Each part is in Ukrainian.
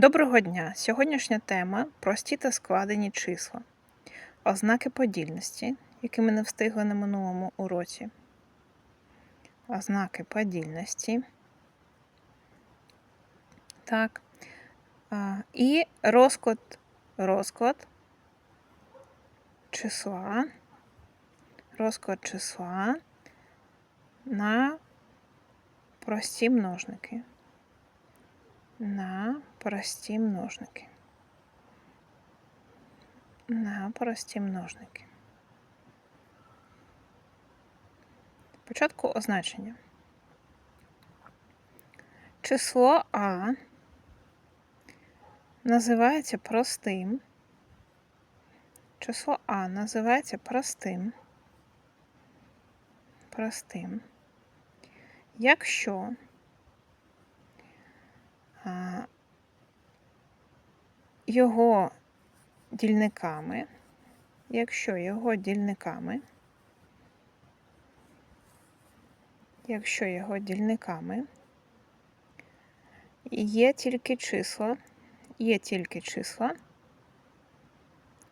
Доброго дня! Сьогоднішня тема прості та складені числа. Ознаки подільності, які ми не встигли на минулому уроці. Ознаки подільності. Так. І розклад, розклад числа. Розклад числа на прості множники на прості множники. На прості множники. Спочатку означення. Число А називається простим. Число А називається простим. Простим. Якщо його дільниками, якщо його дільниками, якщо його дільниками є тільки числа, є тільки числа,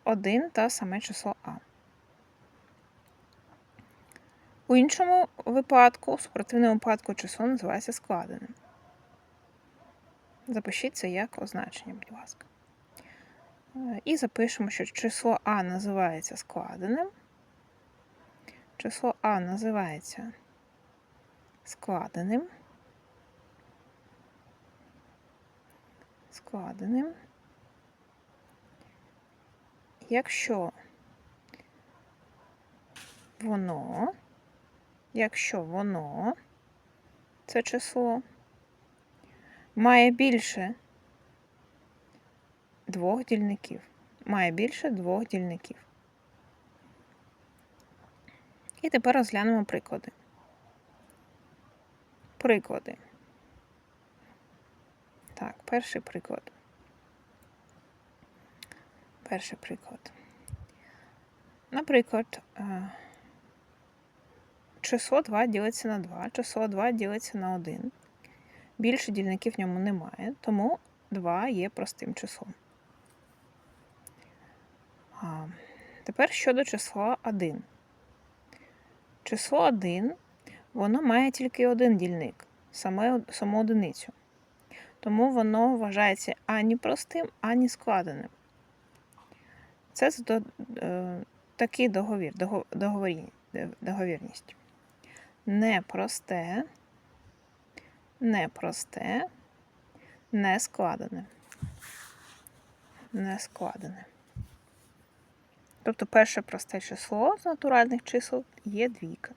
один та саме число А. У іншому випадку, в супротивному випадку, число називається складеним. Запишіть це як означення, будь ласка. Е, І запишемо, що число А називається складеним. Число А називається складеним. Складеним. Якщо воно, якщо воно це число має більше двох дільників. Має більше двох дільників. І тепер розглянемо приклади. Приклади. Так, перший приклад. Перший приклад. Наприклад, е, число 2 ділиться на 2, число 2 ділиться на 1. Більше дільників в ньому немає, тому 2 є простим числом. Тепер щодо числа 1. Число 1 воно має тільки один дільник, саме, саму одиницю. Тому воно вважається ані простим, ані складеним. Це до, е, такий договір, договір, договірність. Непросте непросте, не складене. Не складене. Тобто перше просте число з натуральних чисел є двійка.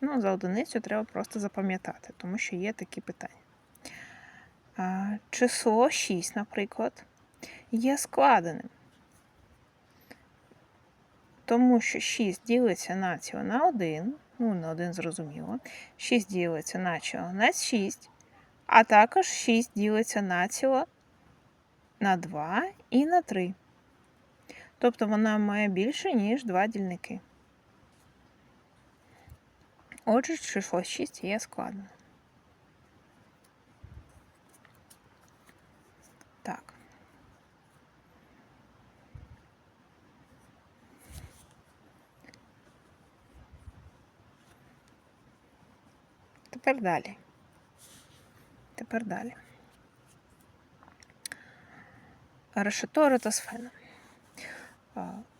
Ну, за одиницю треба просто запам'ятати, тому що є такі питання. Число 6, наприклад, є складеним. Тому що 6 ділиться націло на 1, ну, на 1 зрозуміло. 6 ділиться націло на 6, а також 6 ділиться націло на 2 і на 3. Тобто вона має більше, ніж 2 дільники. Отже, число 6 є складно. Так. Тепер далі. Тепер далі. Решето ротосфена.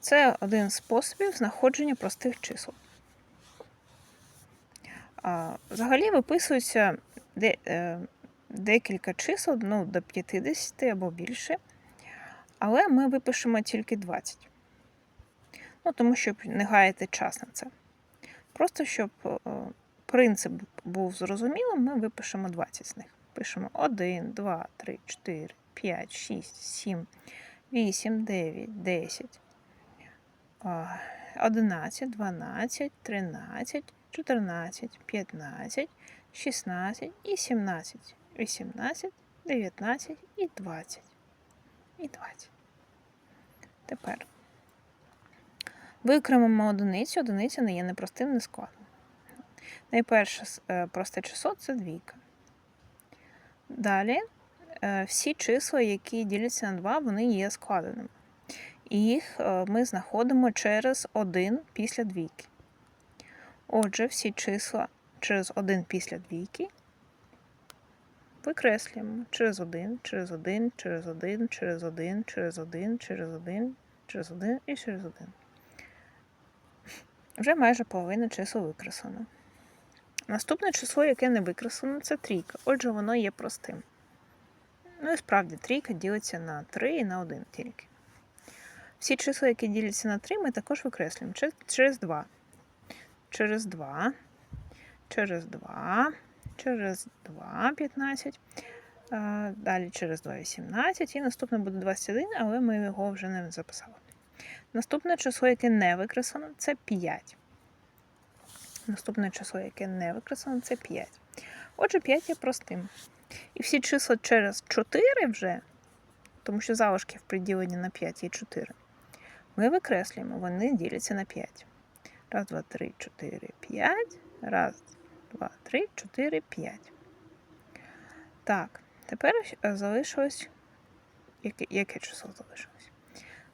Це один з способів знаходження простих чисел. Взагалі виписується е, декілька чисел ну, до 50 або більше, але ми випишемо тільки 20. Ну, Тому щоб не гаяти час на це. Просто щоб е, принцип був зрозумілим, ми випишемо 20 з них. Пишемо 1, 2, 3, 4, 5, 6, 7, 8, 9, 10, 11, 12, 13, 14, 15, 16 і 17, 18, 19 і 20. І 20. Тепер викремимо одиницю, одиниця не є непростим, не складним. Найперше просте число це двійка. Далі е, всі числа, які діляться на 2, вони є складеними. І їх е, ми знаходимо через 1 після двійки. Отже, всі числа через 1 після двійки викреслюємо через 1, через 1, через 1, через 1, через 1, через 1, через 1 і через 1. Вже майже половина чисел викреслено. Наступне число, яке не викреслено, це трійка. Отже, воно є простим. Ну і справді, трійка ділиться на 3 і на 1 тільки. Всі числа, які діляться на 3, ми також викреслюємо Че- через 2. Через 2, через 2, через 2 15. Далі через 2 18. І наступне буде 21, але ми його вже не записали. Наступне число, яке не викреслено, це 5. Наступне число, яке не викреслено, це 5. Отже, 5 є простим. І всі числа через 4 вже, тому що залишки в приділенні на 5 є 4, ми викреслюємо, вони діляться на 5. Раз, два, три, чотири, п'ять. Раз, два, три, чотири, п'ять. Так, тепер е, залишилось. Яке, яке число залишилось?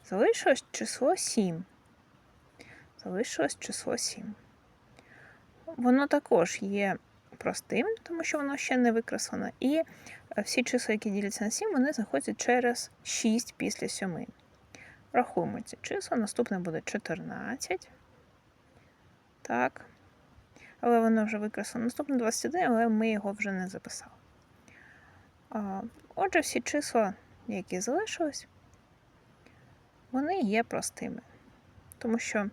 Залишилось число 7. Залишилось число 7. Воно також є простим, тому що воно ще не викреслено. І е, всі числа, які діляться на 7, вони знаходяться через 6 після 7. Рахуємо ці числа. Наступне буде 14. Так. Але воно вже викреслено. Наступне 21, але ми його вже не записали. Отже, всі числа, які залишились, вони є простими. Тому що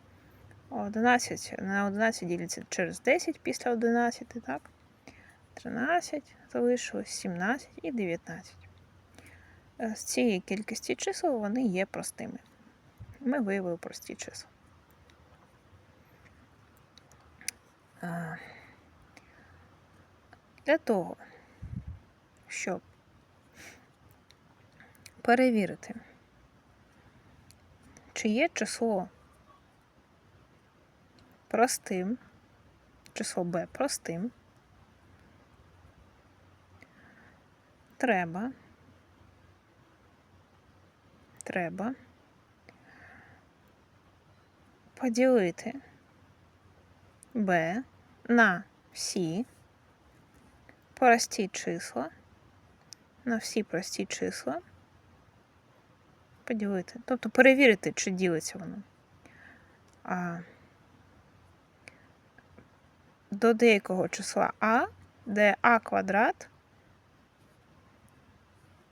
11 на 11 діляться через 10 після 11, так? 13 залишилось, 17 і 19. Е, З цієї кількості чисел вони є простими. Ми виявили прості числа. Для того, щоб перевірити, чи є число простим, число b простим, треба, треба. Поділити. B на всі прості числа, на всі прості числа, поділити, тобто перевірити, чи ділиться воно. А, до деякого числа А, де А квадрат,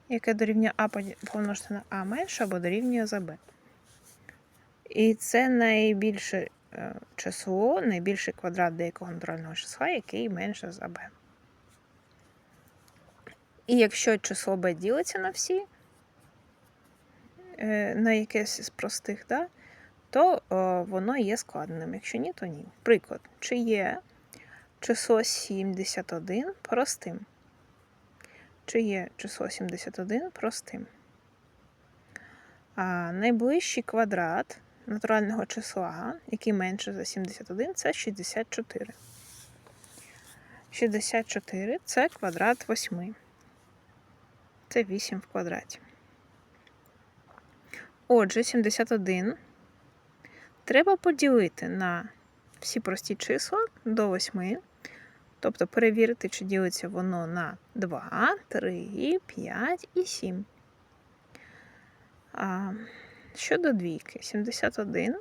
яке дорівнює А помножити на А менше або дорівнює за Б. І це найбільше е, число, найбільший квадрат деякого натурального числа, який менше за b. І якщо число b ділиться на всі, е, на якесь з простих, да, то о, воно є складеним. Якщо ні, то ні. Приклад, чи є число 71 простим? Чи є число 71 простим? А найближчий квадрат натурального числа, який менше за 71, це 64. 64 це квадрат 8. Це 8 в квадраті. Отже, 71 треба поділити на всі прості числа до 8. Тобто перевірити, чи ділиться воно на 2, 3, 5 і 7. А, щодо двійки, 71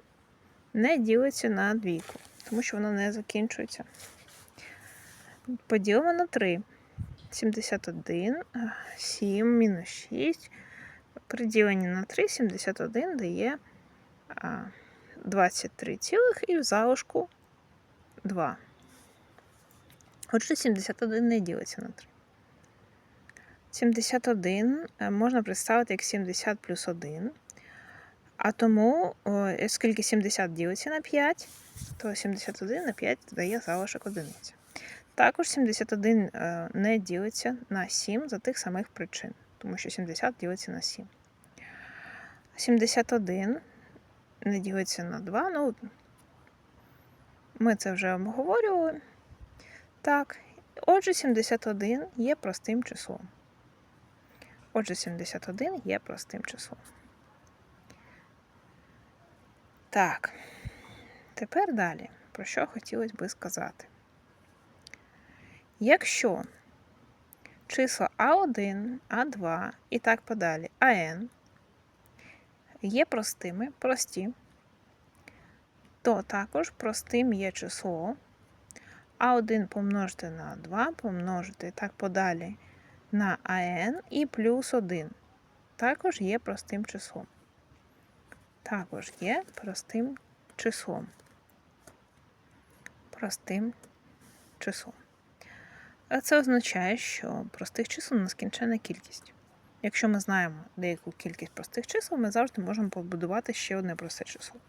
не ділиться на двійку, тому що воно не закінчується. Поділимо на 3. 71, 7 мінус 6. При діленні на 3, 71 дає 23 цілих і в залишку 2. Отже, 71 не ділиться на 3. 71 е, можна представити як 70 плюс 1. А тому, оскільки 70 ділиться на 5, то 71 на 5 дає залишок одиниця. Також 71 е, не ділиться на 7 за тих самих причин, тому що 70 ділиться на 7. 71 не ділиться на 2. Ну, ми це вже обговорювали. Так, отже, 71 є простим числом. Отже, 71 є простим числом. Так, тепер далі, про що хотілося би сказати. Якщо числа А1, А2 і так подалі, АН є простими, прості, то також простим є число А1 помножити на 2, помножити так подалі на АН і плюс 1. Також є простим числом. Також є простим числом. Простим числом. А це означає, що простих чисел нескінченна кількість. Якщо ми знаємо деяку кількість простих чисел, ми завжди можемо побудувати ще одне просте число.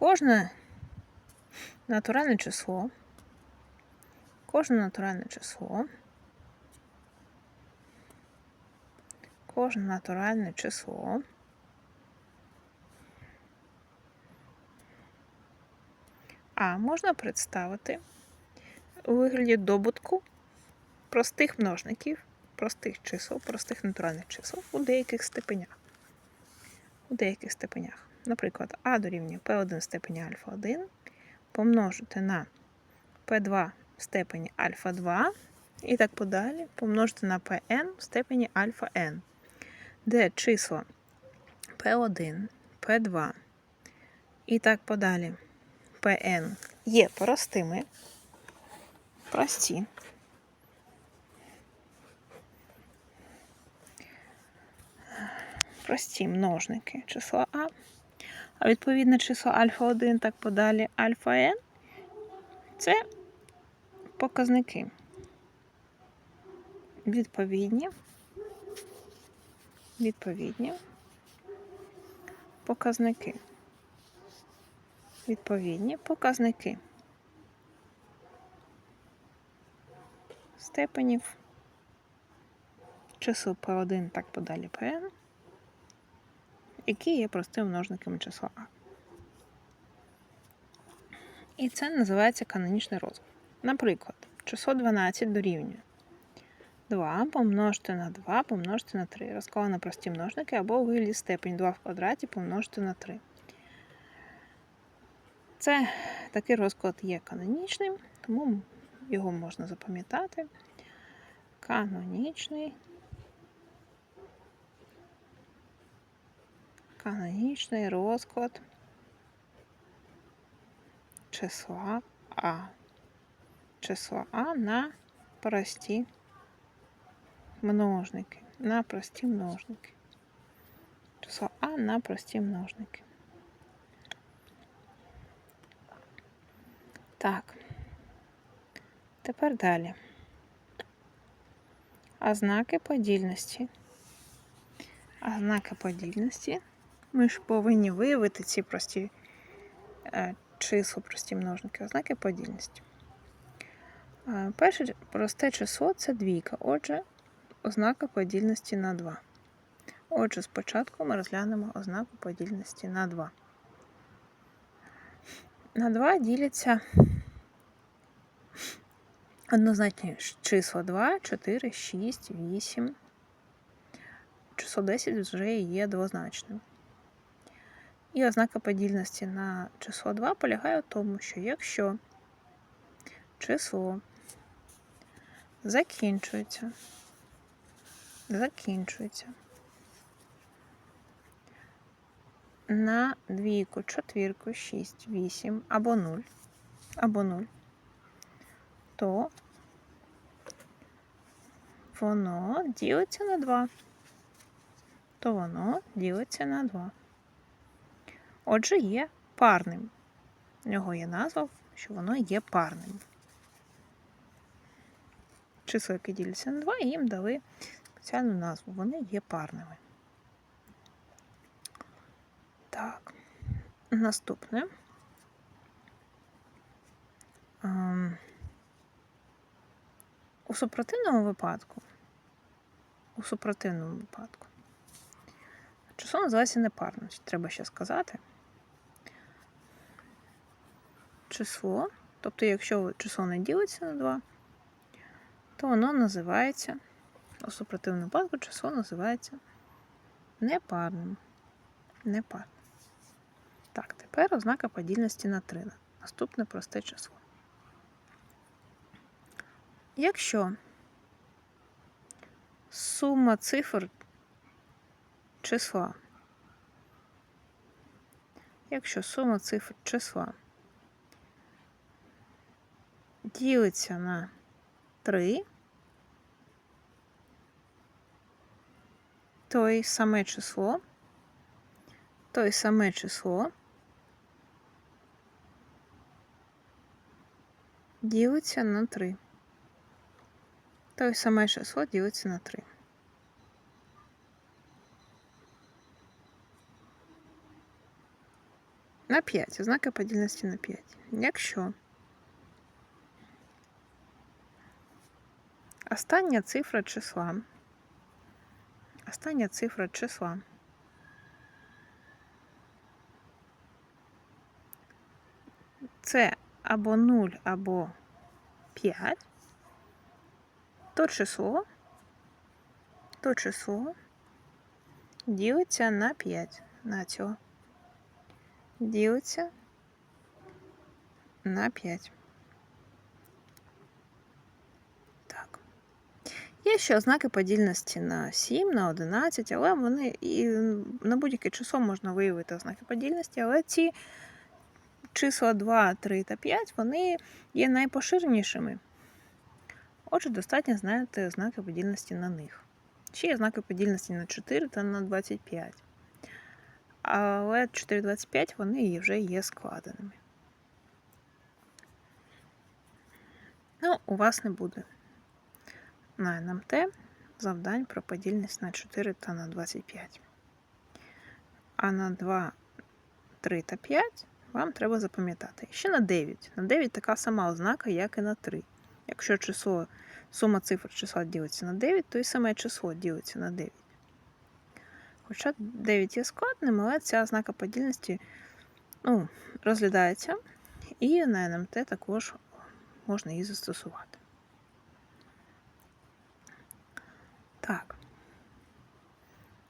Кожне натуральне число, кожне натуральне число, кожне натуральне число А можна представити у вигляді добутку простих множників, простих чисел, простих натуральних чисел у деяких степенях. У деяких степенях. Наприклад, А дорівнює P1 в степені альфа 1 помножити на P2 в степені альфа 2 і так подалі помножити на Pn в степені альфа n, де числа P1, P2 і так подалі Pn є простими, прості. Прості множники числа А. А відповідне число альфа 1, так подалі. Альфа n це показники. Відповідні. Відповідні. Показники. Відповідні. Показники. Степенів. Чисел P1 так подалі Pn, які є простим множниками числа А. І це називається канонічний розклад. Наприклад, число 12 дорівнює 2 помножити на 2 помножити на 3. Розклали на прості множники або у вигляді степень 2 в квадраті помножити на 3. Це такий розклад є канонічним, тому його можна запам'ятати. Канонічний. Канонічний розклад числа А. Числа А на прості множники. На прості множники. Число А на прості множники. Так. Тепер далі. Ознаки подільності. Ознаки подільності. Ми ж повинні виявити ці прості е, числа, прості множники, ознаки подільності. Е, перше просте число це двійка. Отже, ознака подільності на 2. Отже, спочатку ми розглянемо ознаку подільності на 2. На 2 діляться однозначні числа 2, 4, 6, 8. Число 10 вже є двозначним. І ознака подільності на число 2 полягає в тому, що якщо число закінчується, закінчується на двійку, четвірку, 6, 8 або 0, або 0, то воно ділиться на 2. То воно ділиться на 2. Отже, є парним. У нього є назва, що воно є парним. Число, яке діляться на 2, і їм дали спеціальну назву. Вони є парними. Так, наступне. Ем, у супротивному випадку, у супротивному випадку, число називається непарним. Треба ще сказати. Число, тобто, якщо число не ділиться на 2, то воно називається, у супротивному випадку число називається непарним. Непарним. Так, тепер ознака подільності на 3. Наступне просте число. Якщо сума цифр числа, якщо сума цифр числа ділиться на 3, то й саме число, то й саме число ділиться на 3. То й саме число ділиться на 3. На 5. Ознака подільності на 5. Якщо остання цифра числа, остання цифра числа це або 0, або 5, то число, то число ділиться на 5 на цього. Ділиться на 5. Є ще ознаки подільності на 7, на 11, але вони і на будь-яке число можна виявити ознаки подільності, але ці числа 2, 3 та 5 вони є найпоширенішими. Отже, достатньо знати ознаки подільності на них. Ще є ознаки подільності на 4 та на 25. Але 4,25 вони вже є складеними. Ну, у вас не буде на НМТ завдань про подільність на 4 та на 25. А на 2, 3 та 5 вам треба запам'ятати. Ще на 9. На 9 така сама ознака, як і на 3. Якщо число, сума цифр числа ділиться на 9, то і саме число ділиться на 9. Хоча 9 є складним, але ця ознака подільності ну, розглядається, і на НМТ також можна її застосувати. Так.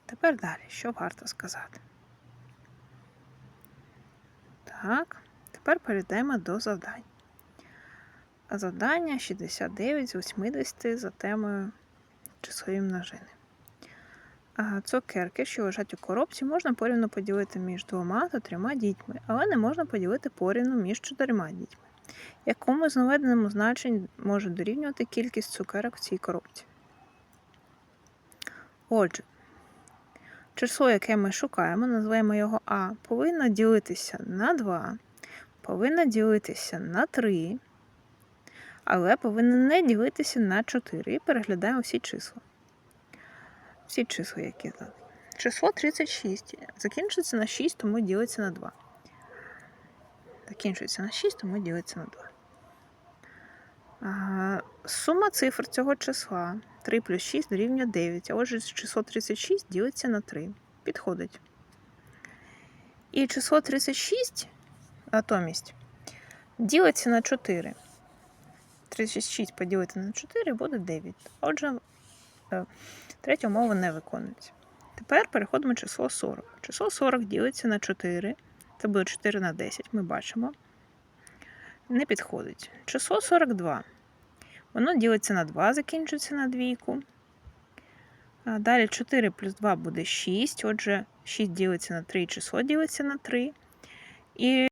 Тепер далі, що варто сказати? Так, тепер перейдемо до завдань. Завдання 69 з 80 за темою числові множини. Цукерки, що лежать у коробці, можна порівну поділити між двома та трьома дітьми, але не можна поділити порівну між чотирма дітьми. Якому з наведеному значень може дорівнювати кількість цукерок в цій коробці? Отже, число, яке ми шукаємо, називаємо його А, повинно ділитися на 2, повинно ділитися на 3, але повинно не ділитися на 4. І переглядаємо всі числа всі числа, які тут. Число 36. Закінчується на 6, тому ділиться на 2. Закінчується на 6, тому ділиться на 2. Сума цифр цього числа 3 плюс 6 дорівнює 9. А отже, число 36 ділиться на 3. Підходить. І число 36 натомість ділиться на 4. 36 поділити на 4 буде 9. Отже, е, Третя умова не виконується. Тепер переходимо число 40. Число 40 ділиться на 4. Це буде 4 на 10, ми бачимо. Не підходить. Число 42. Воно ділиться на 2, закінчується на двійку. Далі 4 плюс 2 буде 6. Отже, 6 ділиться на 3, число ділиться на 3. І